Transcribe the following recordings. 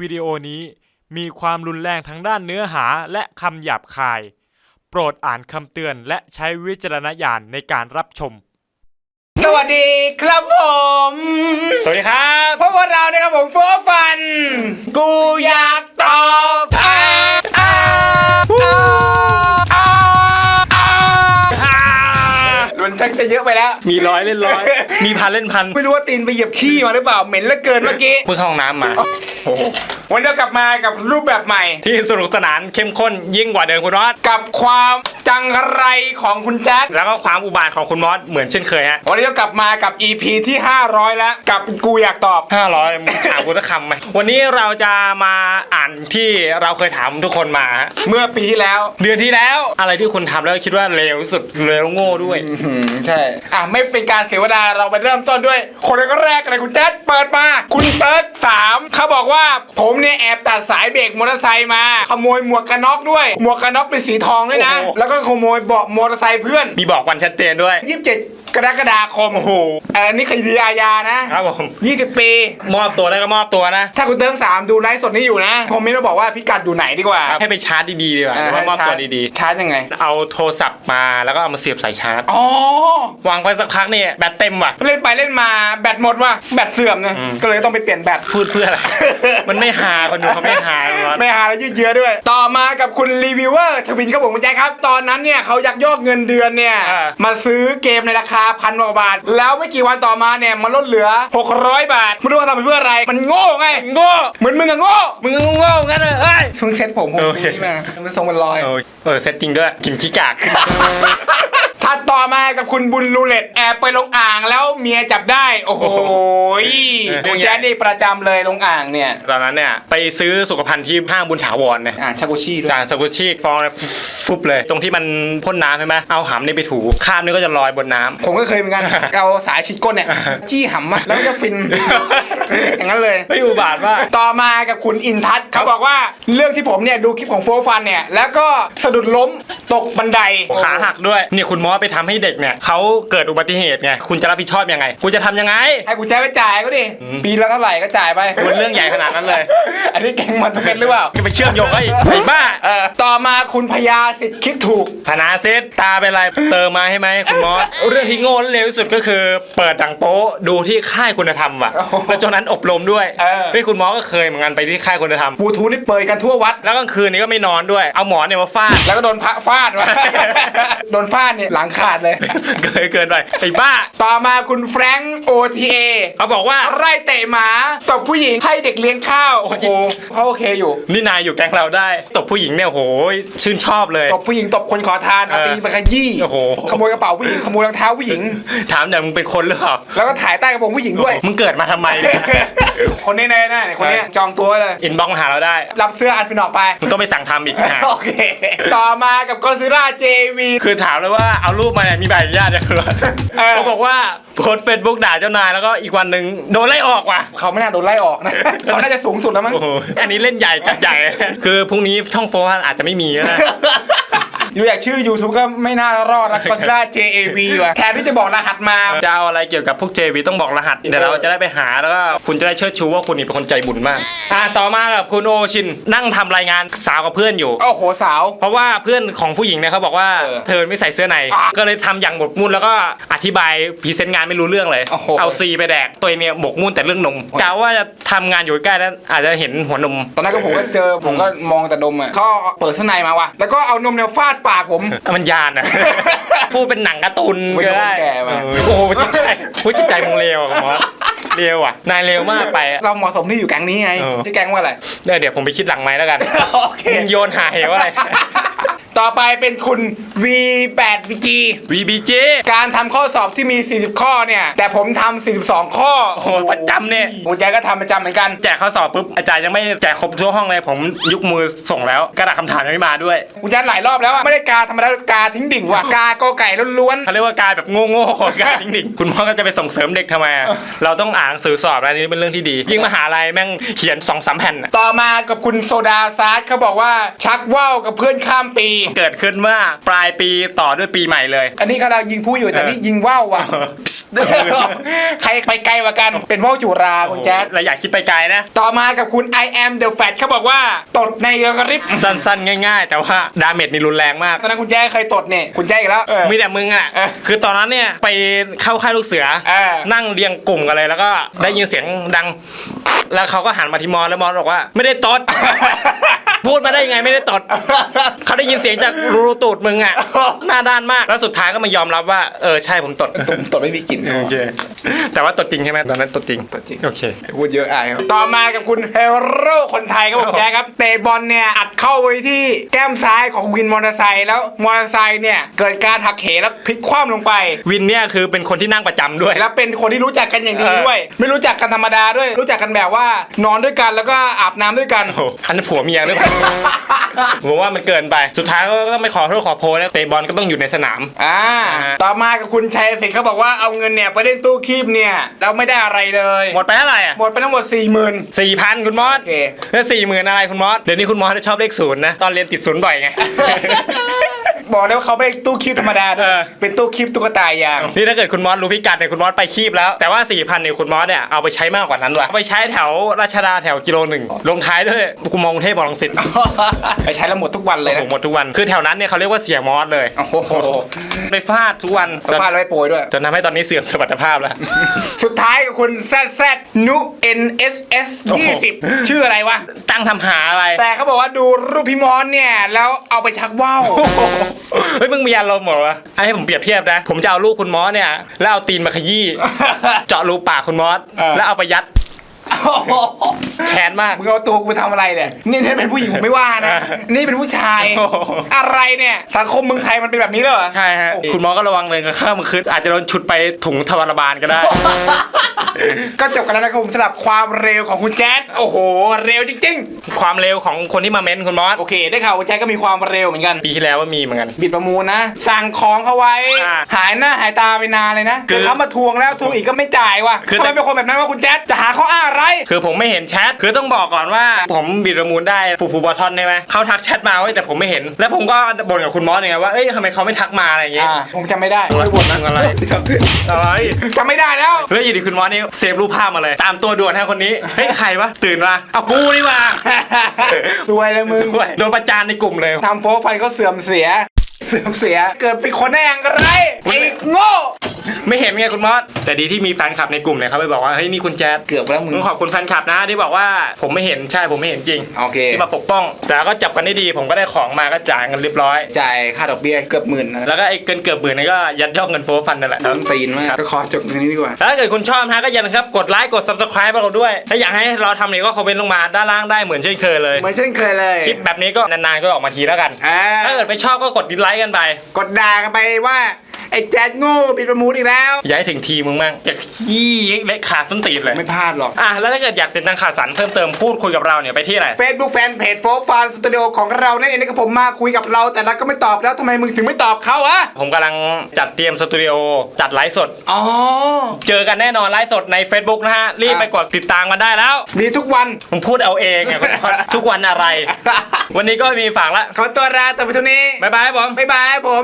วิดีโอนี้มีความรุนแรงทั้งด้านเนื้อหาและคำหยาบคาย โปรดอ่านคำเตือนและใช้วิจารณญาณในการรับชม สวัสดีครับผมสวัสดีครับ พวกเราเนี่ยครับผมโฟร์ฟัน กูอยากตอบอ่า ชักจะเยอะไปแล้ว มีร้อยเล่นร้อย มีพันเล่นพัน ไม่รู้ว่าตีนไปเหยียบขี้มาหรือเปล่า เหม็นเหลือเกินเมื่อกี้ เพิ่งเข้าห้องน้ำมา วันนี้เรากลับมากับรูปแบบใหม่ ที่สนุกสนานเข้มข้นยิ่งกว่าเดิมคุณมอสกับความจังไรของคุณแจ๊ดแล้วก็ความอุบาทของคุณมอสเหมือนเช่นเคยฮะวันนี้เรากลับมากับ EP ที่ 500 แล้ว กับกูอยากตอบห้าร้อยมึงถามกูสักคำไหมวันนี้เราจะมาอ่านที่เราเคยถามทุกคนมาฮะเมื่อปีที่แล้ว เดือนที่แล้วอะไรที่คุณทำแล้วคิดว่าเลวที่สุดเลวโง่ด้วยอืมใช่ อะไม่เป็นการเสียเวลาเราไปเริ่มต้นด้วย คนแรกเลยคุณแจ๊ดเปิดมา คุณเติร์ดสามเขาบอกว่าผมเนี่ยแอบตัดสายเบรกมอเตอร์ไซค์มา ขโมยหมวกกันน็อกด้วย หมวกกันน็อกเป็นสีทองด้วยนะ โอ้โห แล้วก็ขโมยเบาะมอเตอร์ไซค์เพื่อน มีบอกวันชัดเจนด้วย 27 กรกฎาคมโอ้โหเออนี่คดีอาญานะครับผม20 ปี มอบตัวได้ก็มอบตัวนะ ถ้าคุณเติร์ดสามดูไลฟ์สดนี้อยู่นะผมไม่ต้องบอกว่าพิกัดอยู่ไหนดีกว่า ให้ไปชาร์จดีๆดีกว่าหรือว่ามอบตัวดีชาร์จยังไงๆเอาโทรศัพท์มาแล้วก็เอามาเสียบสายชาร์จ อ๋อ วางไปสักพักเนี่ยแบตเต็มว่ะ เล่นไปเล่นมาแบตหมดว่ะ แบตเสื่อมนะก็เลยต้องไปเปลี่ยนแบต พูดเพื่ออะไร มันไม่หาคนดูเขาไม่หาหรอกไม่หาแล้วยืดเยื้อด้วย ต่อมากับคุณรีวิวเวอร์ทวินครับผมคุณแจ๊คครับ ตอนนั้นเนี่ยเขายักยอกเงินเดือนเนี่ย มาซื้อเกมในราคาพันกว่าบาท แล้วไม่กี่วันต่อมาเนี่ยมันลดเหลือ 600 บาทไม่รู้ว่าทำไปเพื่ออะไร มันโง่ไงโง่เหมือนมึงอะโง่มึงโง่ๆงั้นเลยเฮ้ยเพิ่งเซ็ตผมผมโอเคนี่มามันทรงเป็นรอย เออเออเซตจริงด้วยกินขี้กาก ถัดต่อมากับคุณบุญรูเล็ตแอบไปลงอ่างแล้วเมียจับได้ โอ้โหคุณแจ๊คนี่ประจำเลยลงอ่างเนี่ย ตอนนั้นเนี่ยไปซื้อสุขภัณฑ์ที่ห้างบุญถาวรเนี่ยอ่างชาโกชิด้วย จางสกุชิฟองเนี่ยฟุบเลย ตรงที่มันพ่นน้ำใช่ไหมเอาหำนี่ไปถูข้ามนี่ก็จะลอยบนน้ำ ผมก็เคยเหมือนกัน เอาสายฉีดก้นเนี่ย จี้หำมาแล้วก็จะฟิน อย่างนั้นเลย ไม่อุบาทว่าต่อมากับคุณอินทัศน์เขาบอกว่าเรื่องที่ผมเนี่ยดูคลิปของโฟร์ฟันเนี่ย แล้วก็สะดุดล้มตกบันไดขาหักด้วยเนี่ยคุณมอสไปทำให้เด็กเนี่ยเขาเกิดอุบัติเหตุไงคุณจะรับผิดชอบยังไงคุณจะทำยังไง ให้กูใช้ไปจ่ายก็ดิปีละเท่าไหร่ก็จ่ายไป มันเรื่องใหญ่ขนาดนั้นเลย อันนี้แกงมันเป็นหรือเปล่าจะไปเชื่อมโยงไอ้ไอ้บ้าเออต่อมาคุณพญาสิทธิ์คิดถูกพนาเซตตาเป็นไรเติมมาให้ไหมคุณมอสเรื่องที่โง่และเร็วที่สุดก็คือ เปิดดังโป๊ะดูที่ค่ายคุณธรรมว่ะโอ้โหแล้วจนนั้นอบรมด้วยเออเฮ้ยคุณมอสก็เคยเหมือนกันไปที่ค่ายคุณธรรม บลูทูธนี่เปิดกันทั่ววัด แล้วกลางคืนนี้ก็ไม่นอนด้วย เอาหมอนเนี่ยมาฟาดแล้วก็โดนพระฟาดวะโดนฟาดเนี่ยหลังขาดเลย เกินเกินไปไอ้บ้า ต่อมาคุณแฟรงค์ OTA เขาบอกว่าไล่เตะหมาตบผู้หญิงให้เด็กเลี้ยงข้าวโอ้โหเขาโอเคอยู่นี่นายอยู่แก๊งเราได้ตบผู้หญิงเนี่ยโหยชื่นชอบเลยตบผู้หญิงตบคนขอทานเอาเออตีนไปขยี้โอ้โหขโมยกระเป๋าผู้หญิงขโมยรองเท้าผู้หญิง ถามหน่อยมึงเป็นคนหรือเปล่าแล้วก็ถ่ายใต้กระโปรงผู้หญิงด้วยมึงเกิดมาทำไมเนี่ยคนนี้แน่ๆเนี่ยคนนี้จองตัวไว้เลยอินบ็อกซ์มาหาเราได้ รับเสื้ออันฟินออกไปมึงต้องไปสั่งทำอีกนะโอเคต่อมากับก o ซิล่า JV คือถามเลยว่าเอารูปมาเนี่ยมีใบอนุญาตยังไงเออเขาบอกว่าโพสเฟซบุ๊กด่าเจ้านายแล้วก็อีกวันหนึ่งโดนไล่ออกว่ะเขาไม่น่าโดนไล่ออกนะเขาน่าจะสูงสุดแล้วมั้งโอ้โหอันนี้เล่นใหญ่จัดใหญ่ คือพรุ่งนี้ช่องโฟร์อาจจะไม่มีก็ได้ ดูอยากชื่อ YouTube ก็ไม่น่ารอดนะก o ซิล่า JAV ว่ะแทนที่จะบอกรหัสมา จะเอาอะไรเกี่ยวกับพวก JV ต้องบอกรหัส เดี๋ยวเราจะได้ไปหาแล้วก็คุณจะได้เชิดชูว่าคุณนี่เป็นคนใจบุญมาก อ่าต่อมากับคุณโอชินนั่งทำรายงานสาวกับเพื่อนอยู่ โอ้โหสาว เพราะว่าเพื่อนของผู้หญิงเนี่ยเขาบอกว่าเออเธอไม่ใส่เสื้อใน อะก็เลยทำอย่างหมกมุ่นแล้วก็อธิบายพรีเซนต์งานไม่รู้เรื่องเลย โอ้โหเอาซีไปแดกตัวเองเนี่ยหมกมุ่นแต่เรื่องนมกะว่าจะทำงานอยู่ใกล้แล้วอาจจะเห็นหัวนม ตอนนั้นก็ผมก็เจอผมก็มองแต่นมอะเขาเอาเปิดข้างในมาว่ะแล้วก็เอานมเนี่ยฟาดปากผม มันยานอะ พูดเป็นหนังการ์ตูนไม่โดนก็ได้แก่มาเออโอ้โหจิตใจโอ้ยจิตใจมึงเลวอะหมอเลวอะนายเลวมากไปอะ เราเหมาะสมที่อยู่แก๊งนี้ไงเออ ชื่อแก๊งว่าอะไร เดี๋ยวเดี๋ยวผมไปคิดหลังไม้แล้วกัน โอเค มึงโยนหาเหวอะไร ต่อไปเป็นคุณ V8VG VBJ การทำข้อสอบที่มี 40 ข้อเนี่ย แต่ผมทำ42 ข้อโอ้โหประจำเนี่ยหัวใจก็ทำประจำเหมือนกัน แจกข้อสอบปุ๊บอาจารย์ยังไม่แจกครบทั่วห้องเลยผมยุกมือส่งแล้ว กระดาษคำถามยังไม่มาด้วยกูแจ๊ดหลายรอบแล้วอะไม่ได้กาธรรมดากาทิ้งดิ่งว่ะกาโกไก่ล้วนเขาเรียกว่าการแบบโง่ๆการจริงๆคุณพ่อก็จะไปส่งเสริมเด็กทำไมอะเราต้องอ่านหนังสือสอบนะอันนี้เป็นเรื่องที่ดี ยิ่งมหาลัยแม่งเขียนสองสามแผ่นอะๆต่อมากับคุณโซดาซาร์ดเขาบอกว่าชักว่าวกับเพื่อนข้ามปีเกิดขึ้นเมื่อปลายปีต่อด้วยปีใหม่เลย อันนี้กำลังยิงผู้อยู่แต่นี่ยิงว่าวว่ะ ใครไปไกลกว่ากันเป็นพวกจุราคุณแจ๊ดเราอยากคิดไปไกลนะ ต่อมากับคุณ I am the fat เขาบอกว่าตดในกระริบสั้นๆ ง่าย ๆ แต่ว่าดาเมจนี่รุนแรงมาก ตอนนั้นคุณแจ๊เคยตดเนี่ยคุณแจ๊อีกแล้วเออมีแต่มึงอะเออคือตอนนั้นเนี่ยไปเข้าค่ายลูกเสือเออนั่งเรียงกลุ่มกันเลยแล้วก็ได้ยินเสียงดัง แล้วเขาก็หันมาที่มอสแล้วมอสบอกว่า ไม่ได้ตดพูดมาได้ยังไงไม่ได้ตด เขาได้ยินเสียงจากรูตูดมึงอะหน้าด้านมาก แล้วสุดท้ายก็มายอมรับว่า เออใช่ผมตดตดไม่มีกลิ่นโอเค แต่ว่าตดจริงใช่ไหมตอนนั้นตดจริงตดจริง โอเค พูดเยอะอายครับต่อมากับคุณเฮโร่คนไทยครับผมแจ๊คครับ เตะบอลเนี่ยอัดเข้าไว้ที่แก้มซ้ายของวินมอเตอร์ไซค์แล้วมอเตอร์ไซค์เนี่ยเกิดการหักเหแล้วพลิกคว่ำลงไป วินเนี่ยคือเป็นคนที่นั่งประจำด้วย แล้วเป็นคนที่รู้จักกันอย่างดีเออด้วย ไม่รู้จักกันธรรมดาด้วย รู้จักกันแบบว่านอนด้วยกันแล้วก็อาบน้ำด้วยกัน โอ้โหอันนั้นผัวเมียหรือเปล่า ผมว่ามันเกินไป สุดท้ายก็ต้องไม่ขอโทษขอโพยนะเตะบอลก็ต้องอยู่ในสนาม อ่า ต่อมากับคุณชัยสิงห์เขาบอกว่าเอาเงินเนี่ยไปเล่นตู้คีบเนี่ยแล้วไม่ได้อะไรเลย หมดไปเท่าไหร่อะหมดไปทั้งหมด4ี่หมื่นสี่พันคุณมอสโอเคแล้วสี่หมื่นอะไรคุณมอสเดี๋ยวนี้คุณมอสชอบเลขศูนย์นะตอนเรียนติดศูนย์บ่อยไง บอกเลยว่าเขาไม่ได้ตู้คีบธรรมดาด้วยเออ เป็นตู้คีบตุ๊กตายาง นี่ถ้าเกิดคุณมอสรู้พิกัดเนี่ยคุณมอสไปคีบแล้ว แต่ว่า4ี่พันเนี่ยคุณมอสเนี่ยเอาไปใช้มากกว่านั้นว่ะเอาไปใช้แถวราชดาแถวกิโลหนึ่งลงท้ายด้วยกูมองกรุงเทพบอลลังสิตไปใช้แล้วหมดทุกวันเลยโอ้นะโหหมดทุกวันคือแถวนั้นเนี่ยเขาเรียกว่าเสียมอสเลยโอ้โหไปฟาดทุกวันฟาดแล้วไปโปรยด้วย จนทำให้ตอนนี้เสื่อมสมรรถภาพแล้ว สุดท้ายกับคุณ ZZ นุ NSS โอ้โห20ชื่ออะไรวะ ตั้งทำหาอะไร แต่เขาบอกว่าดูรูปพี่มอนเนี่ย แล้วเอาไปชักว่าว เฮ้ยมึงมีอารมณ์เหรอวะให้ผมเปรียบเทียบนะ ผมจะเอาลูกคุณมอสเนี่ย แล้วเอาตีนมาขยี้ เจาะรูปากคุณมอสเออแล้วเอาไปยัด แค้นมาก มึงเอาตัวกูไปทำอะไรเนี่ย นี่นี่เป็นผู้หญิงผมไม่ว่านะ นี่เป็นผู้ชาย โอ้โห อะไรเนี่ย สังคมเมืองไทยมันเป็นแบบนี้เลยเหรอใช่ฮะคุณมอสก็ระวังเลยกับข้ามมือคืนอาจจะโดนฉุดไปถุงทวารบาลก็ได้ ก็จบกันแล้วนะครับผมสำหรับความเร็วของคุณแจ๊ดโอ้โห เร็วจริง ความเร็วของคนที่มาเม้นคุณมอสๆโอเค ได้ข่าวคุณแจ๊ดก็มีความเร็วเหมือนกัน ปีที่แล้วว่ามีเหมือนกัน บิดประมูลนะ สั่งของเขาไว้ อ่าหายหน้าหายตาไปนานเลยนะคือเดี๋ยวเขามาทวงแล้วทวงอีกก็ไม่จ่ายว่ะคือทำไมเป็นคนแบบนั้นวะคุณแจ๊ดจะหาข้ออ้างอะไรคือผมไม่เห็นแชทคือต้องบอกก่อนว่า ผมบิดประมูลได้ฟูฟูบอทอนใช่ไหมเขาทักแชทมาเว้ยแต่ผมไม่เห็น แล้วผมก็บ่นกับคุณมอสไงว่าเอ้ยทำไมเขาไม่ทักมาอะไรอย่างเงี้ยอ่าผมจำไม่ได้ช่วยบ่นนั่งอะไรอะไรจำไม่ได้แล้วแล้วอยู่ดีคุณมอสนี่เซฟรูปภาพมาเลย ตามตัวด่วนฮะคนนี้เฮ้ยใครวะตื่นมาเอากูนี่ว่าสวยเลยมึงโดนประจานในกลุ่มเลย ทำโฟร์ไฟก็เสื่อมเสีย เสื่อมเสีย เกิดเป็นคนได้ยังไรไอ้โง่ ไม่เห็นไงคุณมอสแต่ดีที่มีแฟนคลับในกลุ่มเนี่ยเขาไปบอกว่าเฮ้ยนี่คุณแจ๊ดเกือบแล้วมึงผมขอบคุณแฟนคลับนะที่บอกว่าผมไม่เห็นใช่ผมไม่เห็นจริงโอเคที่มาปกป้อง แต่ก็จับกันได้ดี ผมก็ได้ของมาก็จ่ายเงินเรียบร้อย จ่ายค่าดอกเบี้ยเกือบหมื่นนะแล้วก็ไอ้เกินเกือบหมื่นนี่ก็ยัดยอกเงินโฟร์ฟันนั่นแหละต้นตีนมากก็ขอจบตรงนี้ดีกว่าแล้วถ้าเกิดคุณชอบนะฮะก็อย่าลืมครับกดไลค์กด subscribe เราด้วย ถ้าอยากให้เราทำอะไรก็คอมเมนต์ลงมาด้านล่างได้เหมือนเช่นเคยเลยเหมือนเช่นเคยเลยคลิปแบบนี้ก็นานๆก็ออกมาทีแล้วกันอ่าถ้าเกิดไม่ชอบก็กดดิสไลค์กันไป กดด่ากันไปว่า ไอ้แจ๊ดโง่ปิดประมูลอีกแล้วอย่าให้ถึงทีมึงมั่งจะขี้เละขาดส้นตีนเลยไม่พลาดหรอก อะแล้วถ้าเกิดอยากติดตามข่าวสารเพิ่มเติมพูดคุยกับเราเนี่ยไปที่ไหน Facebook Fanpage โฟร์ฟานสตูดิโอของเราเนี่ยเองนะครับผมมาคุยกับเรา แต่เราก็ไม่ตอบแล้วทำไมมึงถึงไม่ตอบเขาอะผมกำลังจัดเตรียมสตูดิโอจัดไลฟ์สด อ๋อ เจอกันแน่นอนไลฟ์สดใน Facebook นะฮะ รีบไปกดติดตามกันได้แล้วมีทุกวัน ผมพูดเอาเองไงคุณพอดทุกวันอะไร วันนี้ก็มีฝากละขอตัวลาแต่ไปเท่านี้บ๊ายบายครับผม บ๊ายบายผม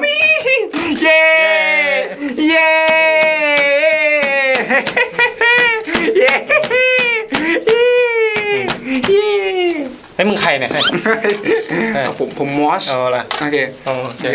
เย้เย้เย้เย้เฮ้ยมึงใครเนี่ยผมผมมอสเอาละโอเคโอเค